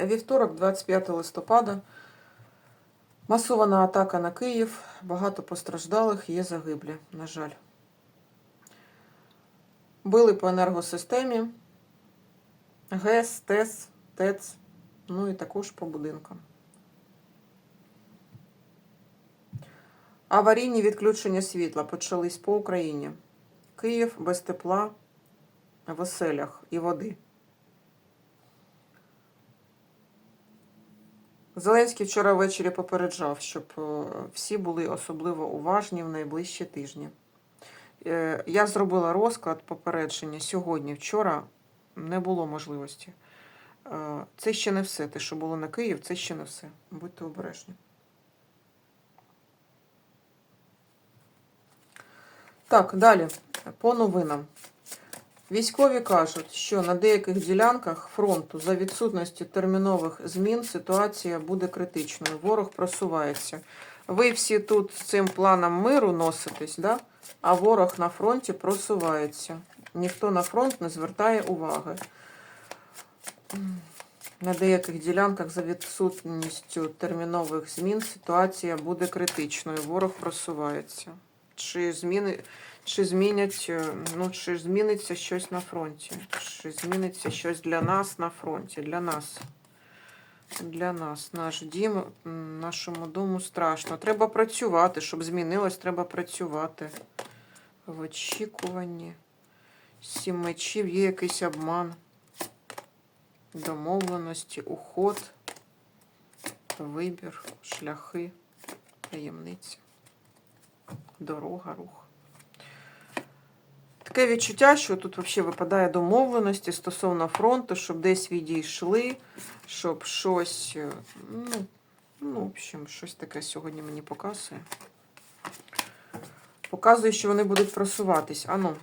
Вівторок, 25 листопада. Масована атака на Київ. Багато постраждалих, є загиблі, на жаль. Били по енергосистемі, ГЕС, ТЕС, ТЕЦ, ну і також по будинкам. Аварійні відключення світла почались по Україні. Київ без тепла в оселях і води. Зеленський вчора ввечері попереджав, щоб е, всі були особливо уважні в найближчі тижні. Е, Я зробила розклад попередження сьогодні. Вчора не було можливості. Е, Це ще не все. Те, що було на Київ, це ще не все. Будьте обережні. Так, далі. По новинам. Військові кажуть, що на деяких ділянках фронту за відсутності термінових змін ситуація буде критичною. Ворог просувається. Ви всі тут з цим планом миру носитесь, да? а ворог на фронті просувається. Ніхто на фронт не звертає уваги. На деяких ділянках за відсутністю термінових змін ситуація буде критичною. Ворог просувається. Чи зміни, чи змінять, е, ну, чи зміниться щось на фронті? Чи зміниться щось для нас на фронті? Для нас. Для нас. Наш дім, нашому дому страшно. Треба працювати. Щоб змінилось, треба працювати. В очікуванні. Сім мечів є якийсь обман. Домовленості, уход, вибір, шляхи, таємниці, дорога, рух. Таке відчуття, що тут взагалі випадає домовленості стосовно фронту, щоб десь відійшли, щоб щось, е, ну, ну, в общем, щось таке сьогодні мені показує. Показує, що вони будуть просуватись. Ану,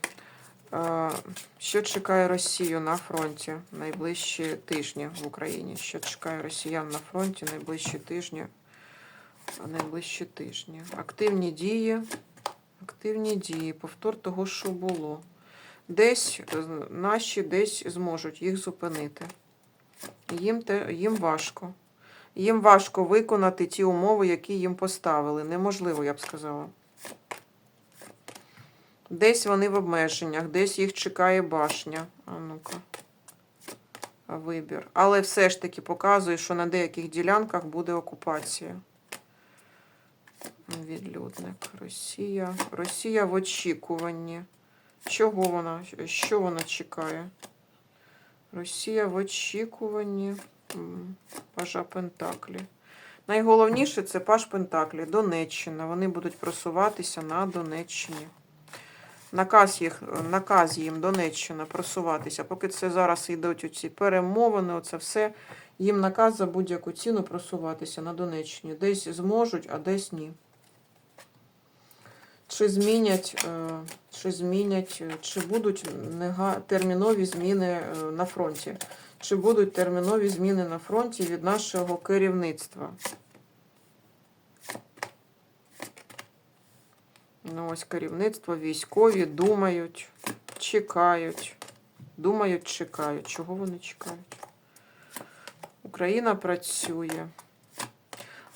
е, що чекає Росію на фронті найближчі тижні в Україні? Що чекає росіян на фронті найближчі тижні? Найближчі тижні. Активні дії. Активні дії, повтор того, що було. Десь е, наші десь зможуть їх зупинити. Їм, те, їм важко. Їм важко виконати ті умови, які їм поставили. Неможливо, я б сказала. Десь вони в обмеженнях, десь їх чекає башня. А ну-ка. Вибір. Але все ж таки показує, що на деяких ділянках буде окупація. Відлюдник. Росія. Росія в очікуванні. Чого вона? Що вона чекає? Росія в очікуванні. Пажа Пентаклі. Найголовніше це Паж Пентаклі. Донеччина. Вони будуть просуватися на Донеччині. Наказ, їх, наказ їм Донеччина просуватися. Поки це зараз йдуть оці перемовини, оце все. Їм наказ за будь-яку ціну просуватися на Донеччині. Десь зможуть, а десь ні. Чи змінять, е, чи змінять, е, чи будуть термінові зміни е, на фронті? Чи будуть термінові зміни на фронті від нашого керівництва? Ну, ось керівництво, військові думають, чекають. Думають, чекають. Чого вони чекають? Україна працює.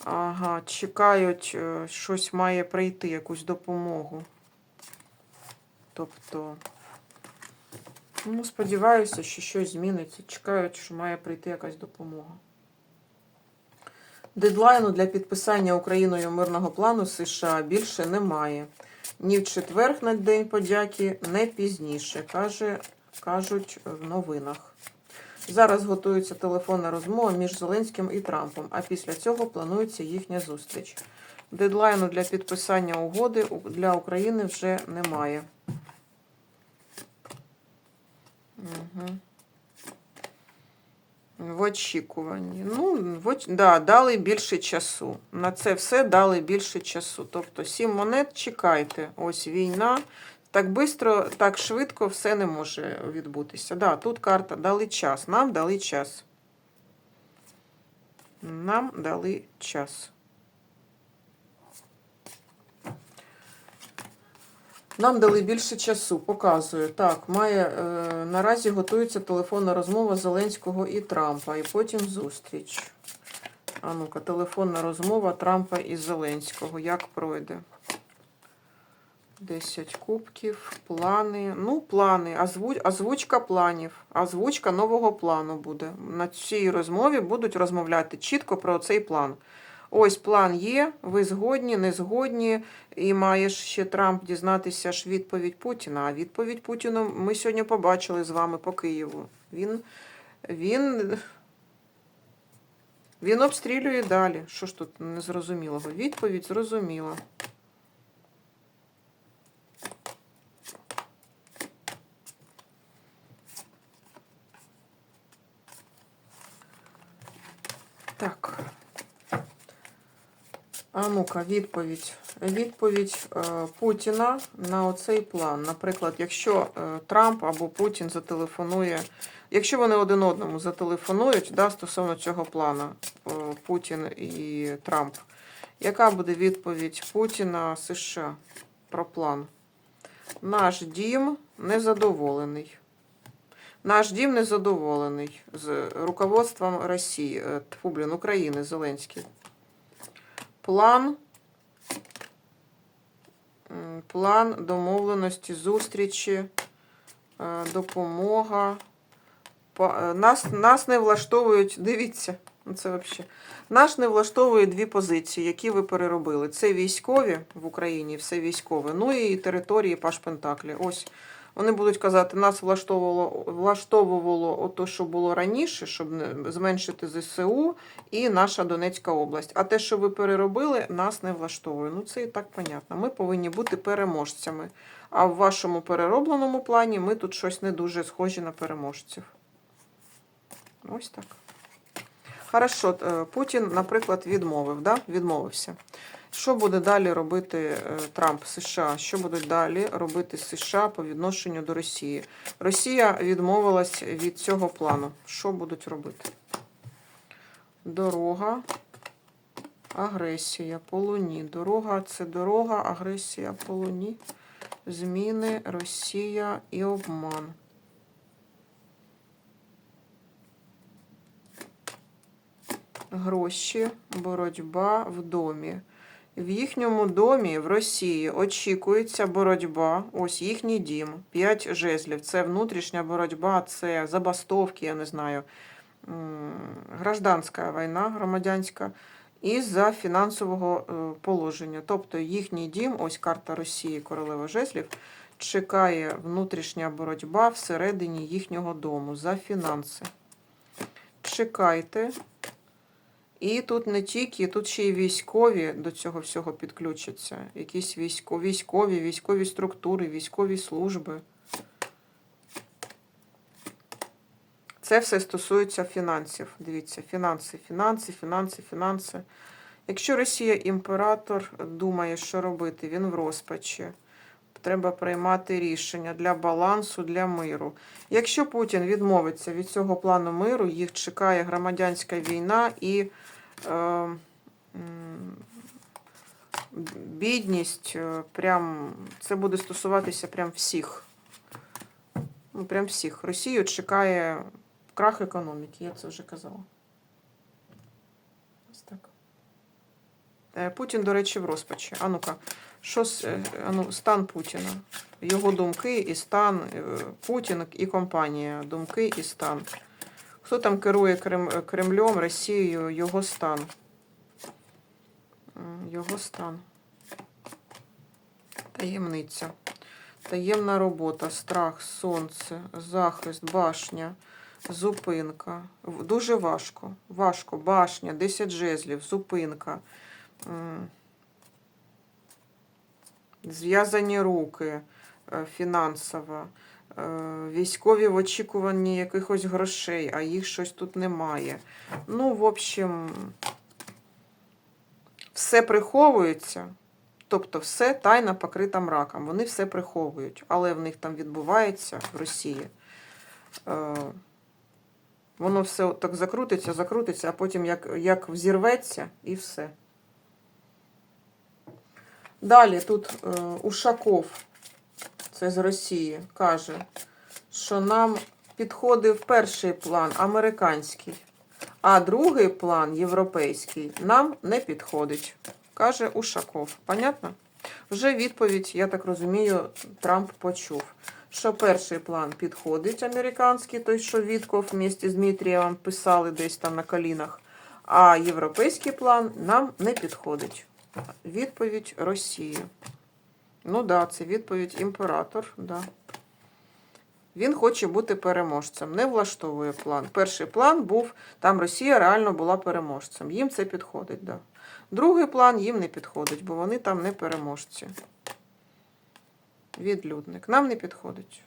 Ага, чекають, е, щось має прийти, якусь допомогу. Тобто, ну, сподіваюся, що щось зміниться. Чекають, що має прийти якась допомога. Дедлайну для підписання Україною мирного плану США більше немає. Ні в четвер на День подяки, не пізніше, каже, кажуть в новинах. Зараз готується телефонна розмова між Зеленським і Трампом, а після цього планується їхня зустріч. Дедлайну для підписання угоди для України вже немає. Угу. В очікуванні. Ну, в оч... да, дали більше часу. На це все дали більше часу. Тобто сім монет чекайте. Ось війна. Так швидко, так швидко все не може відбутися. Да, тут карта дали час. Нам дали час. Нам дали час. Нам дали більше часу, показую. Так, має е, наразі готується телефонна розмова Зеленського і Трампа, і потім зустріч. А ну-ка, телефонна розмова Трампа і Зеленського. Як пройде? 10 кубків, плани. Ну, плани, озвуч, озвучка планів, озвучка нового плану буде. На цій розмові будуть розмовляти чітко про цей план. Ось план є, ви згодні, не згодні, і маєш ще Трамп дізнатися ж відповідь Путіна. А відповідь Путіну ми сьогодні побачили з вами по Києву. Він, він, він обстрілює далі. Що ж тут незрозумілого? Відповідь зрозуміла. Так. А ну-ка, відповідь. Відповідь е, Путіна на оцей план. Наприклад, якщо е, Трамп або Путін зателефонує, якщо вони один одному зателефонують да, стосовно цього плану, е, Путін і Трамп, яка буде відповідь Путіна США про план? Наш дім незадоволений. Наш дім незадоволений з руководством Росії, е, тьфу, блін, України, Зеленський. План, план домовленості, зустрічі, е, допомога. Е, Нас, нас не влаштовують, дивіться, ну це взагалі. Нас не влаштовує дві позиції, які ви переробили. Це військові в Україні, все військове, ну і території Паш Пентаклі. Ось вони будуть казати, нас влаштовувало, влаштовувало ото, що було раніше, щоб зменшити ЗСУ і наша Донецька область. А те, що ви переробили, нас не влаштовує. Ну це і так понятно. Ми повинні бути переможцями. А в вашому переробленому плані ми тут щось не дуже схожі на переможців. Ось так. Хорошо, е, Путін, наприклад, відмовив, да? відмовився. Що буде далі робити е, Трамп США? Що будуть далі робити США по відношенню до Росії? Росія відмовилась від цього плану. Що будуть робити? Дорога, агресія по луні. Дорога це дорога, агресія по луні. Зміни, Росія і обман. Гроші, боротьба в домі. В їхньому домі в Росії очікується боротьба. Ось їхній дім, п'ять жезлів. Це внутрішня боротьба, це забастовки, я не знаю, гражданська війна громадянська із-за фінансового е, положення. Тобто їхній дім, ось карта Росії, королева жезлів, чекає внутрішня боротьба всередині їхнього дому за фінанси. Чекайте. І тут не тільки, тут ще й військові до цього всього підключаться. Якісь військові, військові, військові структури, військові служби. Це все стосується фінансів. Дивіться, фінанси, фінанси, фінанси, фінанси. Якщо Росія імператор думає, що робити, він в розпачі. Треба приймати рішення для балансу, для миру. Якщо Путін відмовиться від цього плану миру, їх чекає громадянська війна і е, бідність. е, Прям, це буде стосуватися прям всіх. Ну, прям всіх. Росію чекає крах економіки, я це вже казала. Ось так. Е, Путін, до речі, в розпачі. А ну-ка, що е, ну, стан Путіна? Його думки і стан, е, Путін і компанія, думки і стан. Хто там керує Крем, Кремлем, Росією, його стан? Його стан. Таємниця. Таємна робота, страх, сонце, захист, башня, зупинка. Дуже важко. Важко. Башня, 10 жезлів, зупинка. Зв'язані руки е, фінансово. е, Військові в очікуванні якихось грошей, а їх щось тут немає. Ну, в общем, все приховується. Тобто все тайна покрита мраком. Вони все приховують, але в них там відбувається в Росії. Е, Воно все так закрутиться, закрутиться, а потім як, як взірветься і все. Далі тут е, Ушаков. це з Росії, каже, що нам підходив перший план американський, а другий план європейський нам не підходить, каже Ушаков. Понятно? Вже відповідь, я так розумію, Трамп почув. Що перший план підходить американський, той, що Вітков вместе з Дмитрієвим писали десь там на колінах, а європейський план нам не підходить. Відповідь Росії. Ну да, це відповідь імператор. Да. Він хоче бути переможцем. Не влаштовує план. Перший план був, там Росія реально була переможцем. Їм це підходить, да. Другий план їм не підходить, бо вони там не переможці. Відлюдник. Нам не підходить.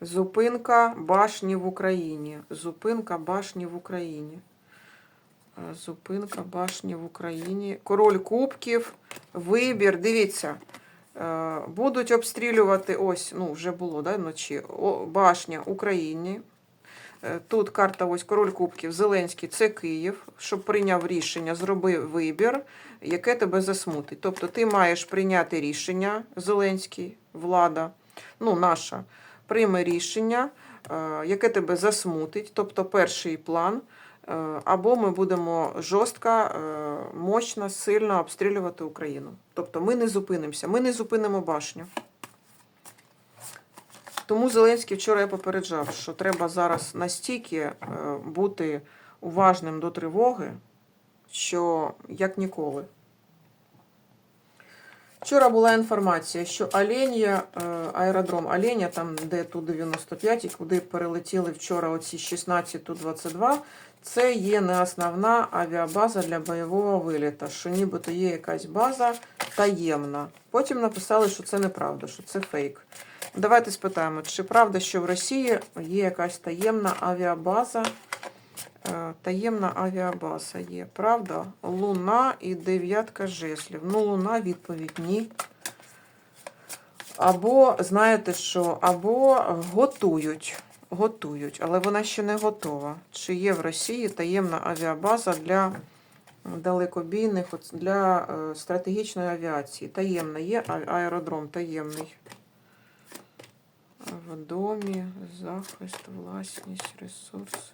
Зупинка башні в Україні. Зупинка башні в Україні. Е, Зупинка башні в Україні. Король кубків. Вибір. Дивіться. е, Будуть обстрілювати ось, ну, вже було, да, вночі. Башня Україні. Е, Тут карта ось король кубків, Зеленський, це Київ, щоб прийняв рішення, зробив вибір, яке тебе засмутить. Тобто ти маєш прийняти рішення, Зеленський, влада, ну, наша, прийме рішення, е, яке тебе засмутить, тобто перший план, е, або ми будемо жорстко, е, мощно, сильно обстрілювати Україну. Тобто ми не зупинимося, ми не зупинимо башню. Тому Зеленський вчора я попереджав, що треба зараз настільки бути уважним до тривоги, що як ніколи. Вчора була інформація, що Оленя, е, аеродром Оленя, там де Ту-95, і куди перелетіли вчора оці 16 Ту-22, це є не основна авіабаза для бойового виліта, що нібито є якась база таємна. Потім написали, що це неправда, що це фейк. Давайте спитаємо, чи правда, що в Росії є якась таємна авіабаза? Е, Таємна авіабаза є. Правда? Луна і дев'ятка жезлів. Ну, луна, відповідь ні. Або, знаєте що, або готують, готують, але вона ще не готова. Чи є в Росії таємна авіабаза для далекобійних, для е, стратегічної авіації? Таємна є аеродром таємний. В домі, захист, власність, ресурс,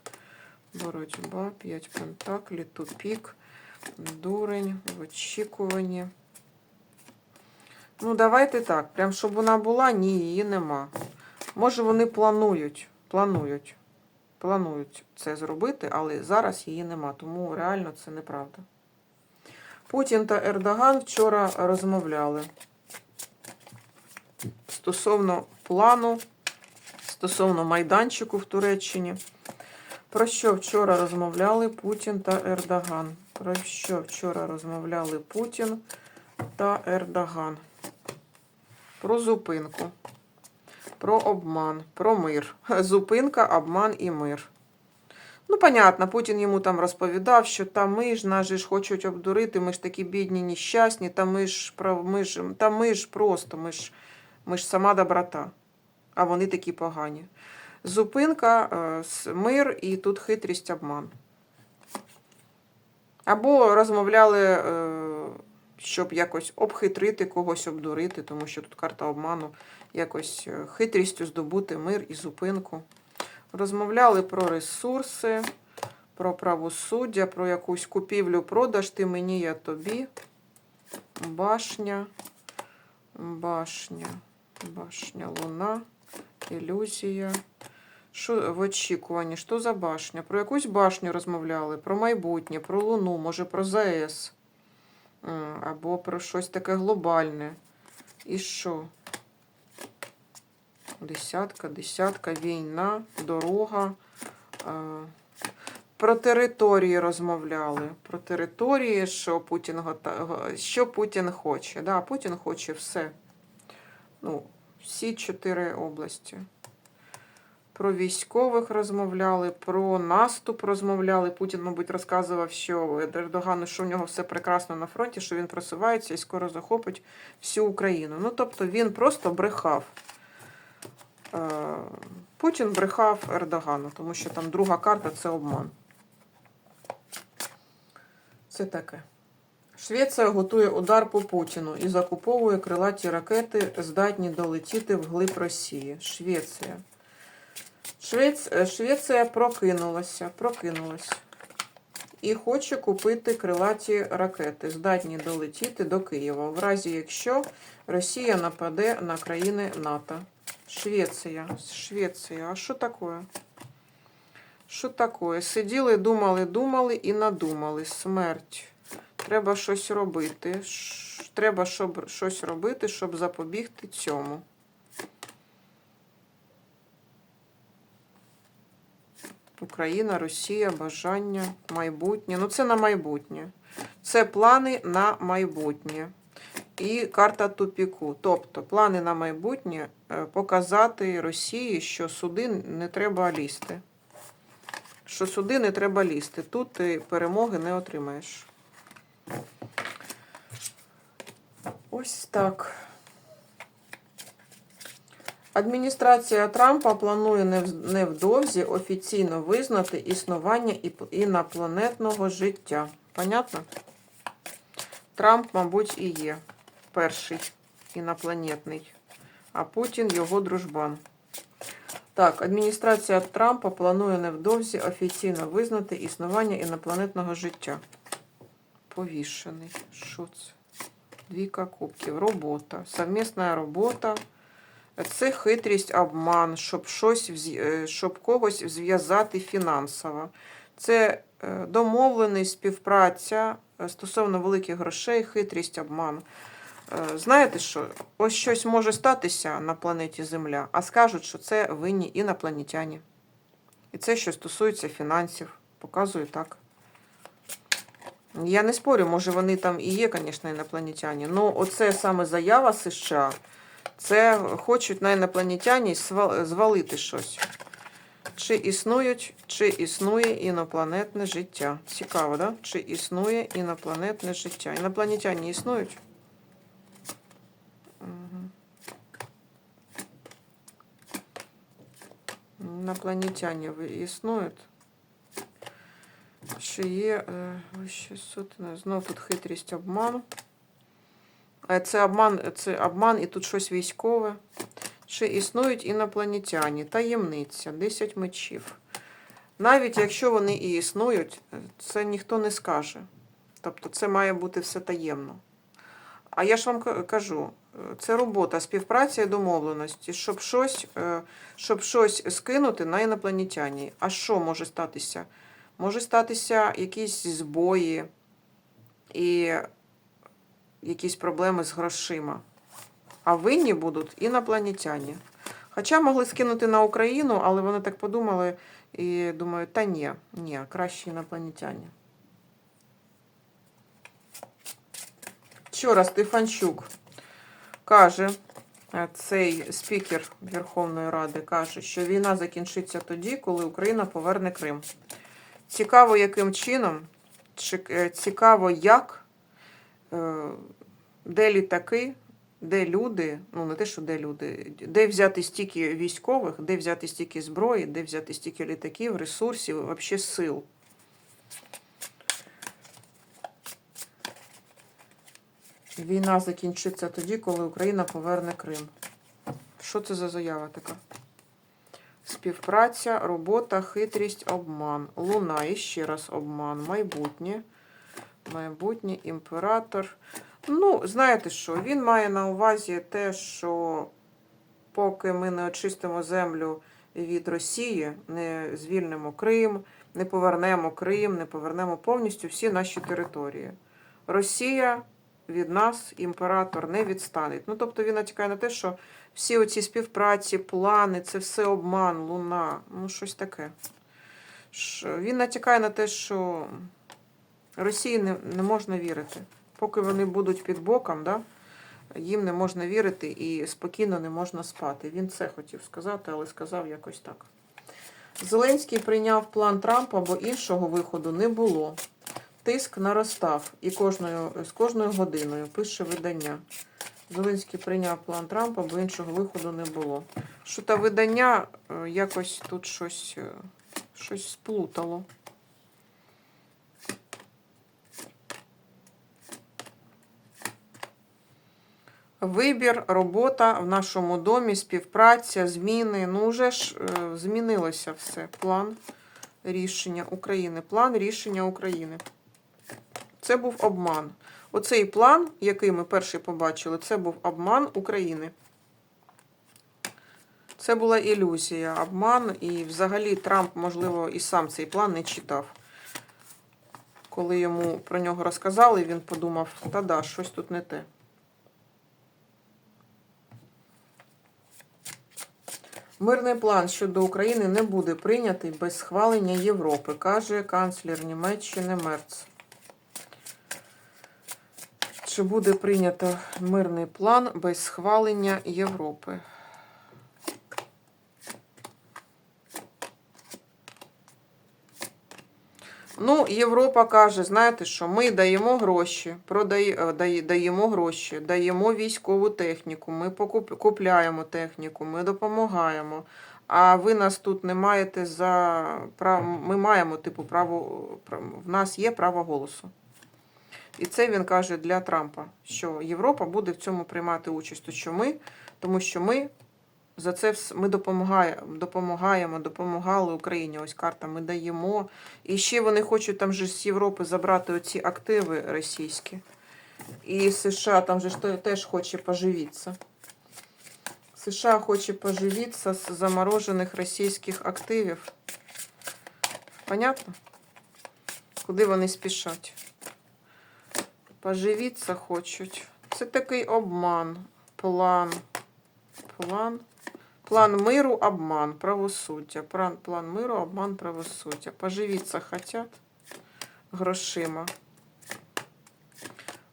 боротьба, 5 пентаклів, тупік, дурень, в очікуванні. Ну, давайте так. Прям щоб вона була, ні, її нема. Може, вони планують, планують, планують це зробити, але зараз її нема, тому реально це неправда. Путін та Ердоган вчора розмовляли стосовно плану, стосовно майданчику в Туреччині. Про що вчора розмовляли Путін та Ердоган? Про що вчора розмовляли Путін та Ердоган? Про зупинку, про обман, про мир. Зупинка, обман і мир. Ну, понятно, Путін йому там розповідав, що та ми ж нас ж хочуть обдурити, ми ж такі бідні, нещасні, та ми ж, ми ж, та ми ж просто, ми ж, ми ж сама доброта, а вони такі погані. Зупинка, е, мир і тут хитрість, обман. Або розмовляли, е, щоб якось обхитрити когось, обдурити, тому що тут карта обману, якось е, хитрістю здобути мир і зупинку. Розмовляли про ресурси, про правосуддя, про якусь купівлю-продаж, ти мені, я тобі. Башня, башня, башня, луна, ілюзія. Що в очікуванні? Що за башня? Про якусь башню розмовляли, про майбутнє, про Луну, може про ЗАЕС. Або про щось таке глобальне. І що? Десятка, десятка, війна, дорога. Про території розмовляли. Про території, що Путін, що Путін хоче. Да, Путін хоче все. Ну, всі чотири області. Про військових розмовляли, про наступ розмовляли. Путін, мабуть, розказував, що Ердогану, що в нього все прекрасно на фронті, що він просувається і скоро захопить всю Україну. Ну, тобто він просто брехав. Е, Путін брехав Ердогану, тому що там друга карта це обман. Це таке. Швеція готує удар по Путіну і закуповує крилаті ракети, здатні долетіти вглиб Росії. Швеція. Е, Швеція прокинулася, прокинулася. І хоче купити крилаті ракети, здатні долетіти до Києва, в разі якщо Росія нападе на країни НАТО. Швеція. Швеція. А що таке? Що таке? Сиділи, думали, думали і надумали. Смерть. Треба щось робити. Треба щоб, щось робити, щоб запобігти цьому. Україна, Росія, бажання, майбутнє. Ну, це на майбутнє. Це плани на майбутнє. І карта тупіку. Тобто плани на майбутнє е, показати Росії, що суди не треба лізти. Що суди не треба лізти. Тут ти перемоги не отримаєш. Ось так. Адміністрація Трампа планує невдовзі офіційно визнати існування інопланетного життя. Понятно? Трамп, мабуть, і є перший інопланетний, а Путін його дружбан. Так, адміністрація Трампа планує невдовзі офіційно визнати існування інопланетного життя. Повішений. Що це? Двійка кубків. Робота. Совмісна робота. Це хитрість, обман, щоб щось е, щоб когось зв'язати фінансово. Це е, домовленість, співпраця е, стосовно великих грошей, хитрість, обман. Знаєте що? Ось щось може статися на планеті Земля, а скажуть, що це винні інопланетяні. І це, що стосується фінансів, показую так. Я не спорю, може вони там і є, звісно, інопланетяні. Ну, оце саме заява США. Це хочуть на інопланетяні звалити щось. Чи існують, чи існує інопланетне життя? Цікаво, да? Чи існує інопланетне життя? Інопланетяні існують? Інопланетяні існують? Чи є е, вище суд? Не, Знов тут хитрість обман. Е, Це обман, це обман і тут щось військове. Чи існують інопланетяні? Таємниця, 10 мечів. Навіть якщо вони і існують, е, це ніхто не скаже. Тобто це має бути все таємно. А я ж вам кажу, е, це робота, співпраця і домовленості, щоб щось, щоб щось скинути на інопланетяні. А що може статися? Може статися якісь збої і якісь проблеми з грошима. А винні будуть інопланетяні. Хоча могли скинути на Україну, але вони так подумали і думають, та ні, ні, краще інопланетяні. Вчора Стефанчук каже, цей спікер Верховної Ради каже, що війна закінчиться тоді, коли Україна поверне Крим. Цікаво, яким чином, е, цікаво, як, де літаки, де люди, ну не те, що де люди, де взяти стільки військових, де взяти стільки зброї, де взяти стільки літаків, ресурсів, взагалі сил. Війна закінчиться тоді, коли Україна поверне Крим. Що це за заява така? Співпраця, робота, хитрість, обман. Луна і ще раз обман. Майбутнє. Майбутнє, імператор. Ну, знаєте що? Він має на увазі те, що поки ми не очистимо землю від Росії, не звільнимо Крим, не повернемо Крим, не повернемо повністю всі наші території. Росія від нас, імператор, не відстане. Ну, тобто він натякає на те, що всі оці співпраці, плани, це все обман, луна, ну щось таке. Він натякає на те, що Росії не, не можна вірити. Поки вони будуть під боком, да, їм не можна вірити і спокійно не можна спати. Він це хотів сказати, але сказав якось так. Зеленський прийняв план Трампа, бо іншого виходу не було. Тиск наростав і кожною, з кожною годиною пише видання. Зеленський прийняв план Трампа, бо іншого виходу не було. Що та видання е, якось тут щось, е, щось сплутало. Вибір, робота в нашому домі, співпраця, зміни. Ну, вже ж е, змінилося все. План рішення України. План рішення України. Це був обман. Оцей план, який ми перший побачили, це був обман України. Це була ілюзія, обман, і взагалі Трамп, можливо, і сам цей план не читав. Коли йому про нього розказали, він подумав, та да, щось тут не те. Мирний план щодо України не буде прийнятий без схвалення Європи, каже канцлер Німеччини Мерц. Чи буде прийнято мирний план без схвалення Європи? Ну, Європа каже, знаєте що, ми даємо гроші, продає, е, дає- даємо гроші, даємо військову техніку, ми купляємо техніку, ми допомагаємо. А ви нас тут не маєте за право. Ми маємо, типу, право. В нас є право голосу. І це він каже для Трампа, що Європа буде в цьому приймати участь. То що ми, тому що ми за це ми допомагаємо, допомагаємо, допомагали Україні. Ось карта ми даємо. І ще вони хочуть там же з Європи забрати оці активи російські. І США там же теж хоче поживитися. США хоче поживитися з заморожених російських активів. Понятно? Куди вони спішать? Поживіться хочуть. Це такий обман. План. План. План миру, обман, правосуддя. План, план миру, обман, правосуддя. Поживіться хотять грошима.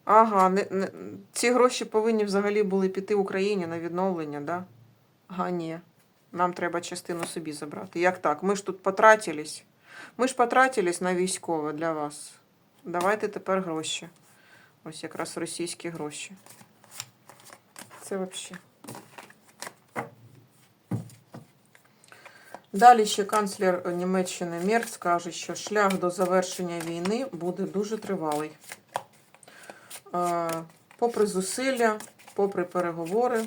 Ага, не, не, ці гроші повинні взагалі були піти Україні на відновлення, да? Ага, ні. Нам треба частину собі забрати. Як так? Ми ж тут потратились. Ми ж потратились на військове для вас. Давайте тепер гроші. Ось якраз російські гроші. Це взагалі. Далі ще канцлер Німеччини Мерц каже, що шлях до завершення війни буде дуже тривалий. Е, Попри зусилля, попри переговори,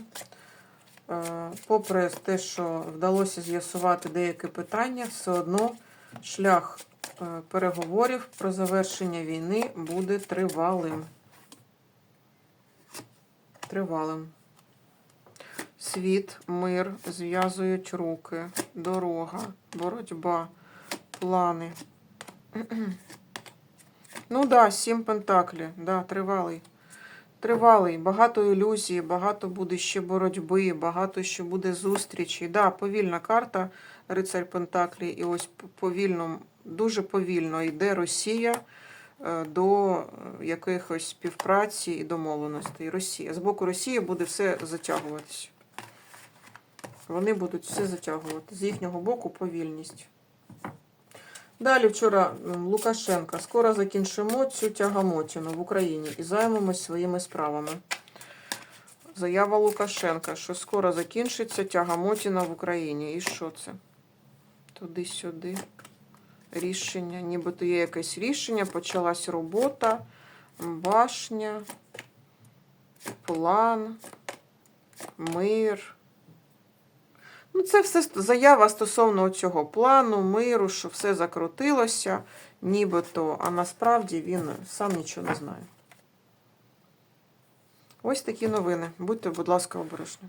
е, попри те, що вдалося з'ясувати деякі питання, все одно шлях е, переговорів про завершення війни буде тривалим. Тривалим. Світ, мир, зв'язують руки, дорога, боротьба, плани. Ну да, сім пентаклі, да, тривалий. Тривалий, багато ілюзій, багато буде ще боротьби, багато ще буде зустрічей. Да, повільна карта, рицарь Пентаклі, і ось повільно, дуже повільно йде Росія е, до якихось співпраці і домовленостей. Росія. З боку Росії буде все затягуватися. Вони будуть все затягувати. З їхнього боку повільність. Далі вчора Лукашенка. Скоро закінчимо цю тягамотіну в Україні і займемось своїми справами. Заява Лукашенка, що скоро закінчиться тягамотіна в Україні. І що це? Туди-сюди. Рішення. Нібито є якесь рішення, почалась робота, башня, план, мир. Ну, це все заява стосовно цього плану, миру, що все закрутилося, нібито, а насправді він сам нічого не знає. Ось такі новини. Будьте, будь ласка, обережні.